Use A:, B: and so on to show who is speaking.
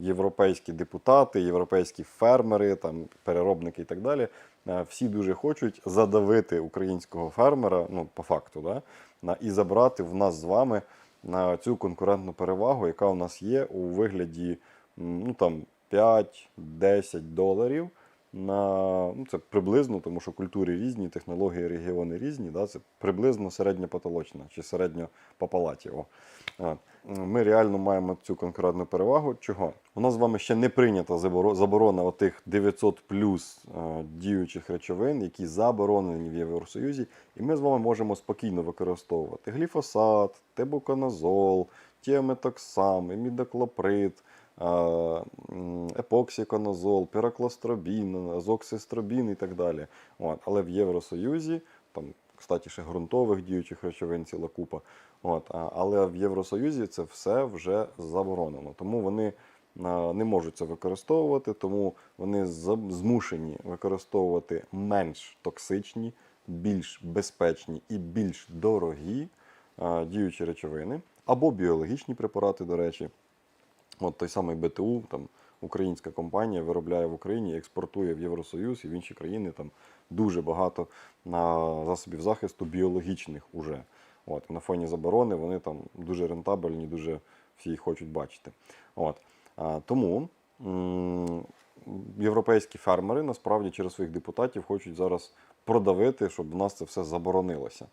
A: європейські депутати, європейські фермери, там, переробники і так далі, е, всі дуже хочуть задавити українського фермера, ну, по факту, да, на- і забрати в нас з вами на цю конкурентну перевагу, яка у нас є у вигляді ну, там, 5-10 доларів. На, ну, це приблизно, тому що культури різні, технології, регіони різні, да, це приблизно середньопатологічна чи середньо по палаті. О. Ми реально маємо цю конкурентну перевагу. Чого? У нас з вами ще не прийнята заборона отих 900 плюс е, діючих речовин, які заборонені в Євросоюзі, і ми з вами можемо спокійно використовувати гліфосат, тебуканазол, тіаметоксам, імідаклоприд, е, м, епоксиконазол, піроклостробін, азоксистробін і так далі. От. Але в Євросоюзі, там, кстати, ще ґрунтових діючих речовин ціла купа. От, але в Євросоюзі це все вже заборонено. Тому вони не можуть це використовувати, тому вони змушені використовувати менш токсичні, більш безпечні і більш дорогі діючі речовини або біологічні препарати, до речі. От той самий БТУ, там українська компанія виробляє в Україні, експортує в Євросоюз і в інші країни там дуже багато на засобів захисту біологічних уже. От, на фоні заборони вони там дуже рентабельні, дуже всі їх хочуть бачити. От. А, тому європейські фермери насправді через своїх депутатів хочуть зараз продавити, щоб в нас це все заборонилося.